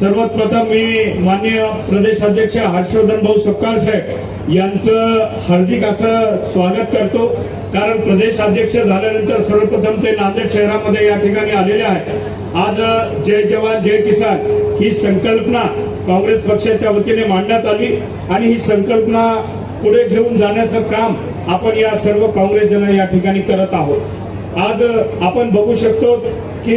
सर्वात प्रथम मी माननीय प्रदेशाध्यक्ष हर्षवर्धन भाऊ सपकाळ साहेब यांचं हार्दिक असं स्वागत करतो. कारण प्रदेशाध्यक्ष झाल्यानंतर सर्वप्रथम ते नांदेड शहरामध्ये या ठिकाणी आलेले आहेत. आज जय जवान जय किसान ही संकल्पना काँग्रेस पक्षाच्या वतीने मांडण्यात आली आणि ही संकल्पना पुढे घेऊन जाण्याचं काम आपण या सर्व काँग्रेसजन या ठिकाणी करत आहोत. आज आपण बघू शकतो की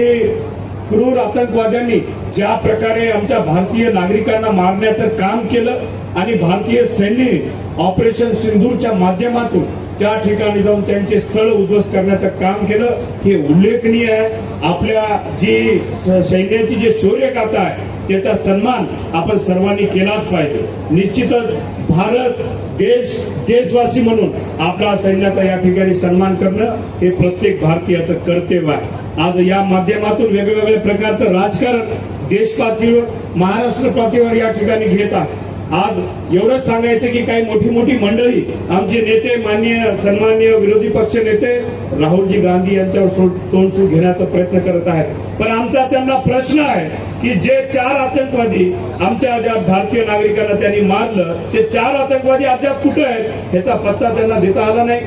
क्रूर आतंकवाद्यांनी ज्या प्रकारे आमच्या भारतीय नागरिकांना मारण्याचं काम केलं आणि भारतीय सैन्याने ऑपरेशन सिंधूरच्या माध्यमातून त्या ठिकाणी जाऊन त्यांचे स्थळ उद्ध्वस्त करण्याचं काम केलं. हे उल्लेखनीय आहे. आपल्या जी सैन्याची जे शौर्य गाथा आहे त्याचा सन्मान आपण सर्वांनी केलाच पाहिजे. निश्चितच भारत देश देशवासी म्हणून आपला सैन्याचा या ठिकाणी सन्मान करणं हे प्रत्येक भारतीयाचं कर्तव्य आहे. आज या माध्यमातून वेगवेगळ्या प्रकारचं राजकारण देश पातळीवर महाराष्ट्र पातळीवर या ठिकाणी घेत आहे. आज एवढंच सांगायचं की काही मोठी मोठी मंडळी आमचे नेते माननीय सन्माननीय विरोधी पक्ष नेते राहुलजी गांधी यांच्यावर तोंड सूट घेण्याचा प्रयत्न करत आहेत. पण आमचा त्यांना प्रश्न आहे की जे चार आतंकवादी आमच्या ज्या भारतीय नागरिकांना त्यांनी मारलं ते चार आतंकवादी अद्याप कुठे आहेत ह्याचा पत्ता त्यांना देता आला नाही.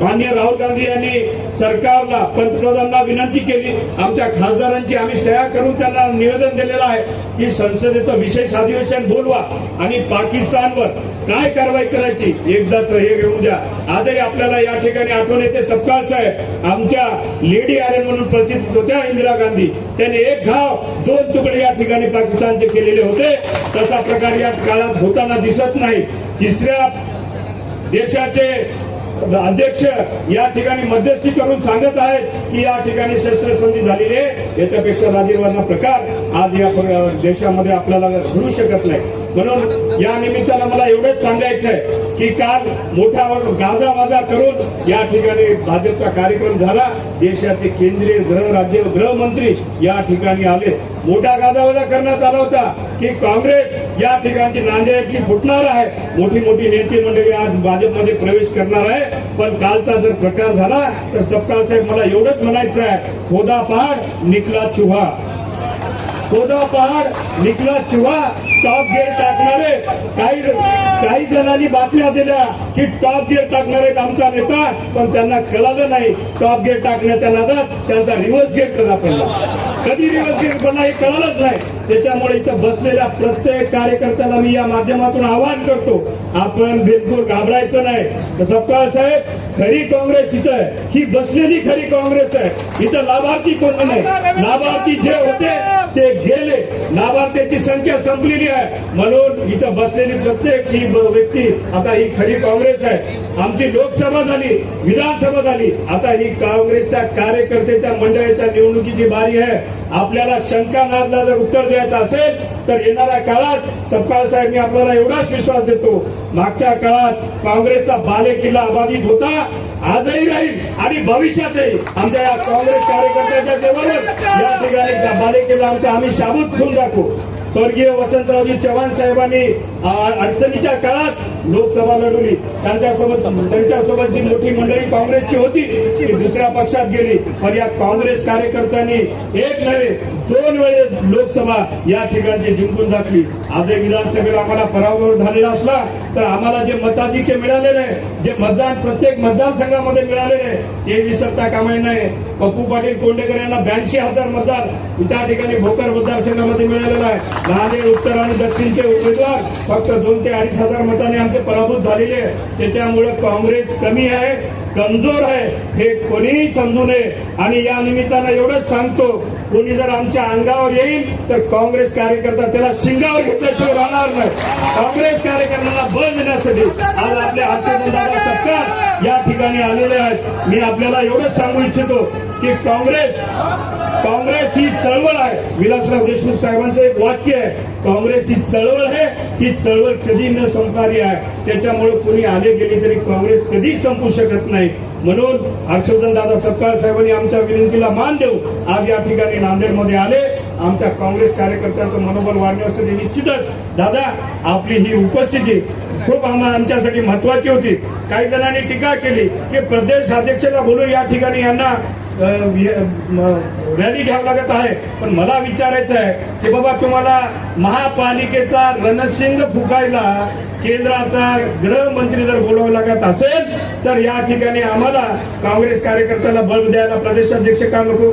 माननीय राहुल गांधी यांनी सरकारला पंतप्रधानांना विनंती केली. आमच्या खासदारांची आम्ही सह्या करून त्यांना निवेदन दिलेलं आहे की संसदेचं विशेष अधिवेशन बोलवा आणि पाकिस्तानवर काय कारवाई करायची एकदाच हे घेऊन द्या. आजही आपल्याला या ठिकाणी आठवण येते सपकाळ साहेब आमच्या लेडी आर्यन म्हणून प्रचित होत्या इंदिरा गांधी. त्यांनी एक घाव दोन तुकडे या ठिकाणी पाकिस्तानचे केलेले होते. तसा प्रकार या काळात होताना दिसत नाही. तिसऱ्या देशाचे अध्यक्ष या ठिकाणी मध्यस्थी करून सांगत आहेत की या ठिकाणी शस्त्रसंधी झालेली आहे. याच्यापेक्षा लाजीरवाना प्रकार आज या देशामध्ये आपल्याला घडू शकत नाही. म्हणून या निमित्तानं मला एवढंच सांगायचं आहे की काल मोठा गाजावाजा करून या ठिकाणी भाजपचा कार्यक्रम झाला. देशाचे केंद्रीय गृह राज्य गृहमंत्री या ठिकाणी आले. मोठा गाजावाजा करण्यात आला होता की काँग्रेस या ठिकाणची नांदेडची फुटणार आहे. मोठी मोठी नेते मंडळी आज भाजपमध्ये प्रवेश करणार आहे. पण कालचा जर प्रकार झाला तर सपकाळ साहेब मला एवढंच म्हणायचं आहे खोदा पहाड निकला चुहा. खोदा पहाड निकला चुहा टॉप गिअर टाकणारे. काही काही जणांनी बातम्या दिल्या की टॉप गिअर टाकणारे आमचा नेता पण त्यांना कळालं नाही. टॉप गिअर टाकण्याच्या नादात त्यांचा रिव्हर्स गिअर कसा पडला? कधी रिव्हर्स गिअर पडला हे कळालंच नाही. त्याच्यामुळे इथं बसलेल्या प्रत्येक कार्यकर्त्याला मी या माध्यमातून आवाहन करतो. आपण बिलकुल घाबरायचं नाही. तर सपकाळ साहेब खरी काँग्रेस इथं आहे. ही बसलेली खरी काँग्रेस आहे. इथं लाभार्थी कोण नाही लाभार्थी जे होते ते गेले. लाभार्थ्याची संख्या संपलेली आहे. म्हणून इथं बसलेली प्रत्येक ही व्यक्ती आता ही खरी काँग्रेस आहे. आमची लोकसभा झाली विधानसभा झाली. आता ही काँग्रेसच्या कार्यकर्त्याच्या मंडळाच्या निवडणुकीची बारी आहे. आपल्याला शंका नादला जर उत्तर द्यायचं असेल तर येणाऱ्या काळात सपकाळ साहेब मी आपल्याला एवढाच विश्वास देतो. मागच्या काळात काँग्रेसचा बाले किल्ला अबाधित होता. आजही राहील आणि भविष्यातही. आमच्या या काँग्रेस कार्यकर्त्याच्या देवावर या ठिकाणी त्या बाले आम्ही शाबूत ठेवून दाखवू स्वर्गीय वसंतरावजी चव्हाण साहेबांनी अडचणीच्या काळात लोकसभा लढवली त्यांच्यासोबत त्यांच्यासोबत जी मोठी मंडळी काँग्रेसची होती ती दुसऱ्या पक्षात गेली. पण या काँग्रेस कार्यकर्त्यांनी एक नव्हे दोन वेळेस लोकसभा या ठिकाणची जिंकून दाखली. आजही विधानसभेला आम्हाला पराभव झालेला असला तर आम्हाला जे मताधिक्य मिळालेलं आहे जे मतदान प्रत्येक मतदारसंघामध्ये मिळालेलं आहे ते विसरता कामा नाही. पप्पू पाटील कोंडेकर यांना ब्याऐंशी हजार मतदार त्या ठिकाणी भोकर मतदारसंघामध्ये मिळालेला आहे. नांदेड उत्तर आणि दक्षिणचे उमेदवार फक्त दोन ते अडीच हजार मताने आमचे पराभूत झालेले आहे. त्याच्यामुळे काँग्रेस कमी आहे. कमजोर आहे हे कोणीही समजू नये. आणि या निमित्तानं एवढंच सांगतो कोणी जर आमच्या अंगावर येईल तर काँग्रेस कार्यकर्ता त्याला शिंगावर घेतल्याशिवाय राहणार नाही. काँग्रेस कार्यकर्त्यांना बळ देण्यासाठी आज आपल्या हर्षवर्धन सरकार या ठिकाणी आलेले आहेत. मी आपल्याला एवढंच सांगू इच्छितो की काँग्रेस काँग्रेस ही चळवळ आहे. विलासराव देशमुख साहेबांचं एक वाक्य आहे काँग्रेस ही चळवळ आहे ही चळवळ कधी न संपणारी आहे. त्याच्यामुळे कोणी आले गेले तरी काँग्रेस कधी संपू शकत नाही. म्हणून हर्षवर्धन दादा सपकाळ साहेबांनी आमच्या विनंतीला मान देऊ आज या ठिकाणी नांदेडमध्ये आले. आमच्या काँग्रेस कार्यकर्त्यांचं मनोबल वाढण्यासाठी निश्चितच दादा आपली ही उपस्थिती खूप आम्हाला आमच्यासाठी महत्वाची होती. काही जणांनी टीका केली की प्रदेश अध्यक्षाला बोलून या ठिकाणी यांना रॅली घ्यावं लागत आहे. पण मला विचारायचं आहे की बाबा तुम्हाला महापालिकेचा रणसिंग फुकायला केंद्राचा गृहमंत्री जर बोलावं लागत असेल तर या ठिकाणी आम्हाला काँग्रेस कार्यकर्त्याला बळ द्यायला प्रदेशाध्यक्ष का नको?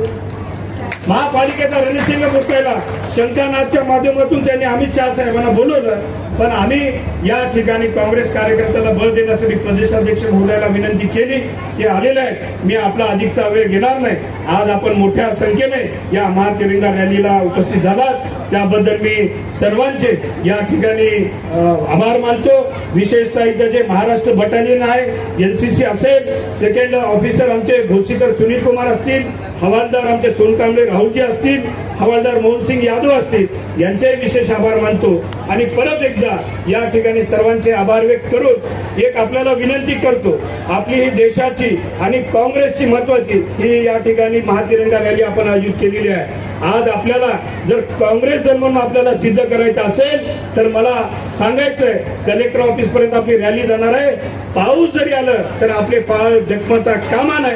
महापालिकेचा रणसिंग मुकायला शंकरनाथच्या माध्यमातून त्यांनी अमित शहा साहेबांना बोलवलं. पण आम्ही या ठिकाणी काँग्रेस कार्यकर्त्याला बळ देण्यासाठी प्रदेशाध्यक्ष महोदयाला विनंती केली की आलेले आहेत. मी आपला अधिकचा वेळ घेणार नाही. आज आपण मोठ्या संख्येने या महातिरंगा रॅलीला उपस्थित झालात. त्याबद्दल मी सर्वांचे या ठिकाणी आभार मानतो. विशेषतः इथं जे महाराष्ट्र बटालियन आहे एनसीसी असेल सेकंड ऑफिसर आमचे घोसीकर सुनील कुमार असतील हवालदार आमचे सोनकांबळे राहुलजी असतील हवालदार मोहनसिंग यादव असतील यांचे विशेष आभार मानतो. आणि परत एकदा या ठिकाणी सर्वांचे आभार व्यक्त करून एक आपल्याला विनंती करतो आपली ही देशाची आणि काँग्रेसची महत्वाची ही या ठिकाणी महातिरंगा रॅली आपण आयोजित केलेली आहे. आज आपल्याला जर काँग्रेस जर म्हणून आपल्याला सिद्ध करायचं असेल तर मला सांगायचंय कलेक्टर ऑफिस पर्यंत आपली रॅली जाणार आहे. पाऊस जरी आलं तर आपले पाय जखमता कामा नाही.